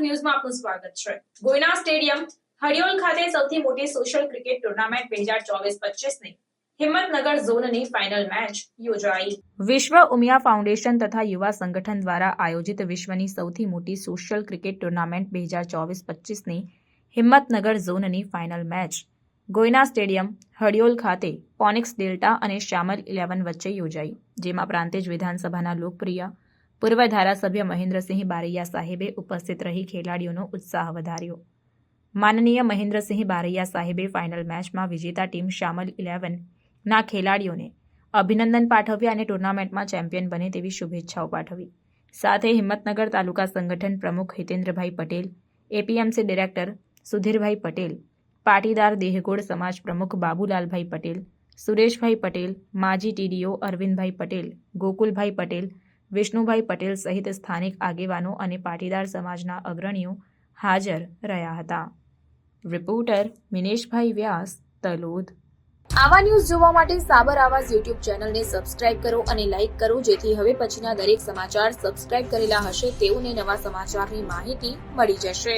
સ્વાગત છે. ગોયના સ્ટેડિયમ હડિયોલ ખાતે સૌથી મોટી સોશિયલ ક્રિકેટ ટુર્નામેન્ટ બે હજાર ચોવીસ પચીસની હિંમતનગર ઝોનની ફાઇનલ મેચ યોજાઈ. વિશ્વ ઉમિયા ફાઉન્ડેશન તથા યુવા સંગઠન દ્વારા આયોજિત વિશ્વની સૌથી મોટી સોશિયલ ક્રિકેટ ટુર્નામેન્ટ બે હજાર ચોવીસ પચીસની હિંમતનગર ઝોનની ફાઇનલ મેચ ગોયના સ્ટેડિયમ હડિયોલ ખાતે પોનિક્સ ડેલ્ટા અને શ્યામલ ઇલેવન વચ્ચે યોજાઈ, જેમાં પ્રાંતિજ વિધાનસભાના લોકપ્રિય પૂર્વ ધારાસભ્ય મહેન્દ્રસિંહ બારૈયા સાહેબે ઉપસ્થિત રહી ખેલાડીઓનો ઉત્સાહ વધાર્યો. માનનીય મહેન્દ્રસિંહ બારૈયા સાહેબે ફાઇનલ મેચમાં વિજેતા ટીમ શ્યામલ ઇલેવનના ખેલાડીઓને અભિનંદન પાઠવ્યા અને ટુર્નામેન્ટમાં ચેમ્પિયન બને તેવી શુભેચ્છાઓ પાઠવી. સાથે હિંમતનગર તાલુકા સંગઠન પ્રમુખ હિતેન્દ્રભાઈ પટેલ, એપીએમસી ડિરેક્ટર સુધીરભાઈ પટેલ, પાટીદાર દેહગોળ સમાજ પ્રમુખ બાબુલાલભાઈ પટેલ, સુરેશભાઈ પટેલ, માજી ટીડીઓ અરવિંદભાઈ પટેલ, ગોકુલભાઈ પટેલ વિષ્ણુભાઈ પટેલ સહિત સ્થાનિક આગેવાનો અને પાટીદાર સમાજના અગ્રણીઓ હાજર રહ્યા હતા. રિપોર્ટર મિનેશભાઈ વ્યાસ, તલોદ. આવા ન્યૂઝ જોવા માટે સાબર આવાઝ યુટ્યુબ ચેનલને સબસ્ક્રાઇબ કરો અને લાઇક કરો, જેથી હવે પછીના દરેક સમાચાર સબસ્ક્રાઇબ કરેલા હશે તેઓને નવા સમાચારની માહિતી મળી જશે.